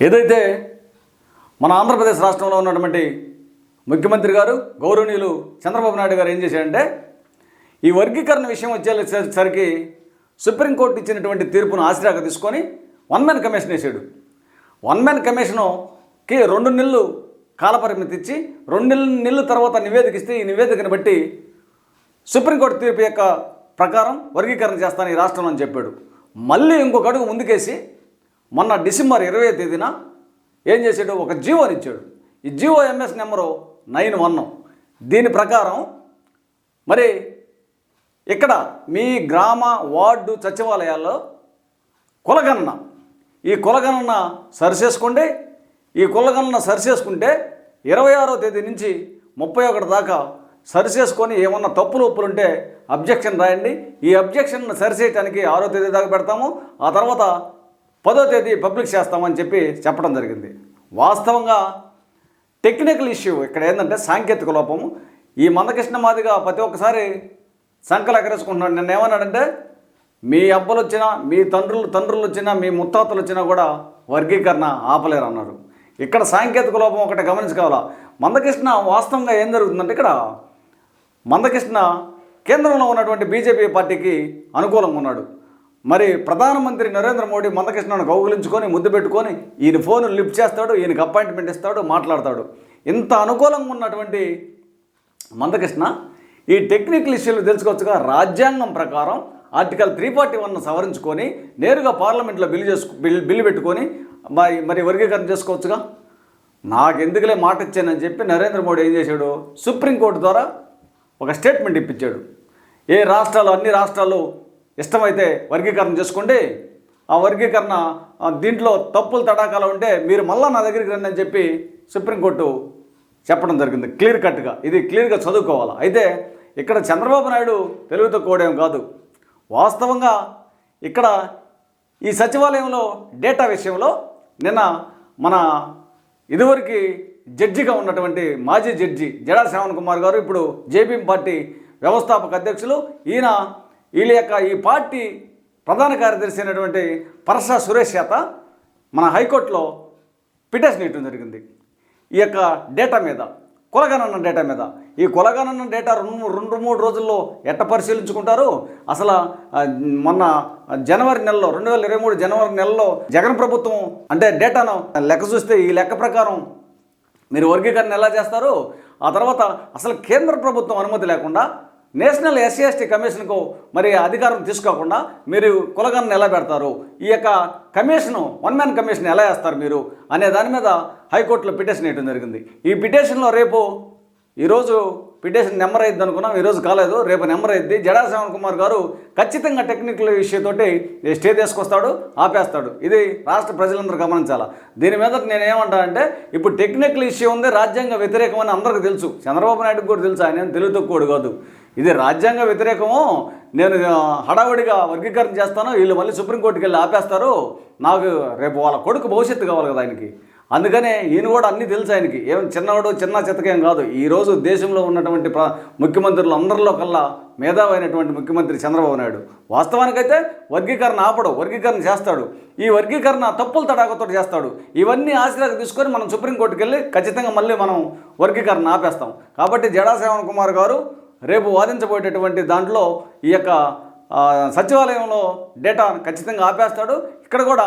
ఏదైతే మన ఆంధ్రప్రదేశ్ రాష్ట్రంలో ఉన్నటువంటి ముఖ్యమంత్రి గారు గౌరవనీయులు చంద్రబాబు నాయుడు గారు ఏం చేశారంటే ఈ వర్గీకరణ విషయం వచ్చేసరికి సుప్రీంకోర్టు ఇచ్చినటువంటి తీర్పును ఆశ్రయాగా తీసుకొని వన్ మ్యాన్ కమిషన్ వేసాడు. వన్ మ్యాన్ కమిషనుకి రెండు నెలలు కాలపరిమితి ఇచ్చి రెండు నెలల నెలల తర్వాత నివేదిక ఇస్తే ఈ నివేదికను బట్టి సుప్రీంకోర్టు తీర్పు యొక్క ప్రకారం వర్గీకరణ చేస్తాను ఈ రాష్ట్రంలో అని చెప్పాడు. మళ్ళీ ఇంకొక అడుగు ముందుకేసి మొన్న డిసెంబర్ ఇరవై తేదీన ఏం చేశాడు? ఒక జీవోని ఇచ్చాడు. ఈ GO MS number nine one. దీని ప్రకారం మరి ఇక్కడ మీ గ్రామ వార్డు సచివాలయాల్లో కులగణన. ఈ కులగణన సరిచేసుకోండి. ఈ కులగణన సరిచేసుకుంటే ఇరవై ఆరో తేదీ నుంచి ముప్పై ఒకటి దాకా సరిచేసుకొని ఏమన్నా తప్పులు ఒప్పులు ఉంటే అబ్జెక్షన్ రాయండి. ఈ అబ్జెక్షన్ సరిచేయటానికి ఆరో తేదీ దాకా పెడతాము. ఆ తర్వాత పదో తేదీ పబ్లిక్ చేస్తామని చెప్పి చెప్పడం జరిగింది. వాస్తవంగా టెక్నికల్ ఇష్యూ ఇక్కడ ఏంటంటే సాంకేతిక లోపము. ఈ మందకృష్ణ మాదిగా ప్రతి ఒక్కసారి సంకలు ఎగరేసుకుంటున్నాడు. నిన్న ఏమన్నాడంటే మీ అబ్బలు వచ్చినా మీ తండ్రులు తండ్రులు వచ్చినా మీ ముత్తాతలు వచ్చినా కూడా వర్గీకరణ ఆపలేరు అన్నారు ఇక్కడ సాంకేతిక లోపం ఒకటి గమనించుకోవాలా? మందకృష్ణ వాస్తవంగా ఏం జరుగుతుందంటే ఇక్కడ మందకృష్ణ కేంద్రంలో ఉన్నటువంటి బీజేపీ పార్టీకి అనుకూలంగా ఉన్నాడు. మరి ప్రధానమంత్రి నరేంద్ర మోడీ మందకృష్ణను కౌగులించుకొని ముద్దు పెట్టుకొని ఈయన ఫోన్ లిఫ్ట్ చేస్తాడు ఈయనకి అపాయింట్మెంట్ ఇస్తాడు మాట్లాడతాడు. ఇంత అనుకూలంగా ఉన్నటువంటి మందకృష్ణ ఈ టెక్నికల్ ఇష్యూలు తెలుసుకోవచ్చుగా. రాజ్యాంగం ప్రకారం ఆర్టికల్ త్రీ ఫార్టీ వన్ సవరించుకొని నేరుగా పార్లమెంట్లో బిల్లు చేసుకు బిల్ బిల్లు పెట్టుకొని మరి మరి వర్గీకరణ చేసుకోవచ్చుగా? నాకెందుకులే మాట ఇచ్చానని చెప్పి నరేంద్ర మోడీ ఏం చేశాడు? సుప్రీంకోర్టు ద్వారా ఒక స్టేట్మెంట్ ఇప్పించాడు. ఏ రాష్ట్రాలు అన్ని రాష్ట్రాలు ఇష్టమైతే వర్గీకరణ చేసుకోండి. ఆ వర్గీకరణ దీంట్లో తప్పులు తడాకాలు ఉంటే మీరు మళ్ళీ నా దగ్గరికి రండి అని చెప్పి సుప్రీంకోర్టు చెప్పడం జరిగింది. క్లియర్ కట్గా. ఇది క్లియర్గా చదువుకోవాలి? అయితే ఇక్కడ చంద్రబాబు నాయుడు తెలుగుతో కూడేం కాదు. వాస్తవంగా ఇక్కడ ఈ సచివాలయంలో డేటా విషయంలో నిన్న మన ఇదివరకు జడ్జిగా ఉన్నటువంటి మాజీ జడ్జి జడా శ్రవణ్ కుమార్ గారు ఇప్పుడు జేపీ పార్టీ వ్యవస్థాపక అధ్యక్షులు ఈయన వీళ్ళ యొక్క ఈ పార్టీ ప్రధాన కార్యదర్శి అయినటువంటి పరస సురేష్ చేత మన హైకోర్టులో పిటిషన్ ఇవ్వడం జరిగింది. ఈ యొక్క డేటా మీద కులగణన డేటా మీద. ఈ కులగణన డేటా రెండు రెండు మూడు రోజుల్లో ఎట్ట పరిశీలించుకుంటారు? అసలు మొన్న జనవరి నెలలో రెండు వేల ఇరవై మూడు జనవరి నెలలో జగన్ ప్రభుత్వం అంటే డేటాను లెక్క చూస్తే ఈ లెక్క ప్రకారం మీరు వర్గీకరణ ఎలా చేస్తారు? ఆ తర్వాత అసలు కేంద్ర ప్రభుత్వం అనుమతి లేకుండా నేషనల్ ఎస్సీ ఎస్టీ కమిషన్కు మరి అధికారం తీసుకోకుండా మీరు కులగణన ఎలా పెడతారు? ఈ యొక్క కమిషను వన్ మ్యాన్ కమిషన్ ఎలా వేస్తారు మీరు? అనే దాని మీద హైకోర్టులో పిటిషన్ వేయడం జరిగింది. ఈ పిటిషన్లో రేపు ఈరోజు పిటిషన్ నెంబర్ అయింది అనుకున్నాం ఈరోజు కాలేదు రేపు నెంబర్ అయింది జడా శ్రవణ్ కుమార్ గారు ఖచ్చితంగా టెక్నికల్ విషయంతోటి స్టే తీసుకొస్తాడు ఆపేస్తాడు. ఇది రాష్ట్ర ప్రజలందరూ గమనించాలా? దీని మీద నేను ఏమంటానంటే ఇప్పుడు టెక్నికల్ ఇష్యూ ఉంది రాజ్యాంగ వ్యతిరేకమని అందరికీ తెలుసు. చంద్రబాబు నాయుడుకి కూడా తెలుసు ఆయన తెలుగుతో తెలుగు తక్కువడు కాదు. ఇది రాజ్యాంగ వ్యతిరేకము నేను హడావుడిగా వర్గీకరణ చేస్తాను వీళ్ళు మళ్ళీ సుప్రీంకోర్టుకి వెళ్ళి ఆపేస్తారు. నాకు రేపు వాళ్ళ కొడుకు భవిష్యత్తు కావాలి కదా ఆయనకి. అందుకనే ఈయన కూడా అన్నీ తెలుసు ఆయనకి. ఏం చిన్నవాడు చిన్న చితకేం కాదు. ఈరోజు దేశంలో ఉన్నటువంటి ప్ర ముఖ్యమంత్రులు అందరిలో కల్లా మేధావైనటువంటి ముఖ్యమంత్రి చంద్రబాబు నాయుడు. వాస్తవానికైతే వర్గీకరణ ఆపడు వర్గీకరణ చేస్తాడు. ఈ వర్గీకరణ తప్పులు తడాకతో చేస్తాడు. ఇవన్నీ ఆశ్రయాలు తీసుకొని మనం సుప్రీంకోర్టుకి వెళ్ళి ఖచ్చితంగా మళ్ళీ మనం వర్గీకరణ ఆపేస్తాం. కాబట్టి జడా శ్రవణ్ కుమార్ గారు రేపు వాదించబోయేటటువంటి దాంట్లో ఈ యొక్క సచివాలయంలో డేటా ఖచ్చితంగా ఆపేస్తాడు. ఇక్కడ కూడా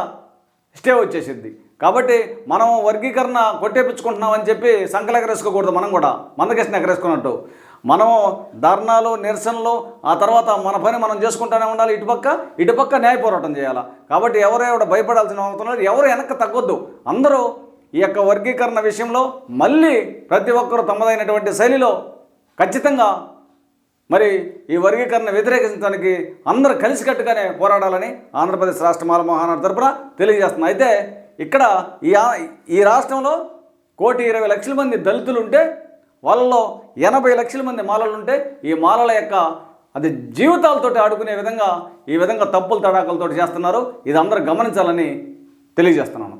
స్టే వచ్చేసింది కాబట్టి మనం వర్గీకరణ కొట్టేపించుకుంటున్నామని చెప్పి సంకలు ఎగరేసుకోకూడదు మనం కూడా. మందకేసిన ఎగరేసుకున్నట్టు. మనము ధర్నాలు నిరసనలు ఆ తర్వాత మన పని మనం చేసుకుంటూనే ఉండాలి ఇటుపక్క ఇటుపక్క న్యాయ పోరాటం చేయాలి. కాబట్టి ఎవరు ఎవరు భయపడాల్సిన అవసరం లేదు. ఎవరు వెనక్కి తగ్గొద్దు. అందరూ ఈ యొక్క వర్గీకరణ విషయంలో మళ్ళీ ప్రతి ఒక్కరూ తమదైనటువంటి శైలిలో ఖచ్చితంగా మరి ఈ వర్గీకరణ వ్యతిరేకించడానికి అందరూ కలిసికట్టుగానే పోరాడాలని ఆంధ్రప్రదేశ్ రాష్ట్ర మాల మహానాడు తరపున తెలియజేస్తున్నా. అయితే ఇక్కడ ఈ ఈ రాష్ట్రంలో కోటి ఇరవై లక్షల మంది దళితులు ఉంటే వాళ్ళలో ఎనభై లక్షల మంది మాలలు ఉంటే ఈ మాలల యొక్క అది జీవితాలతో ఆడుకునే విధంగా ఈ విధంగా తప్పులు తడాకలతో చేస్తున్నారు. ఇది అందరూ గమనించాలని తెలియజేస్తున్నాను.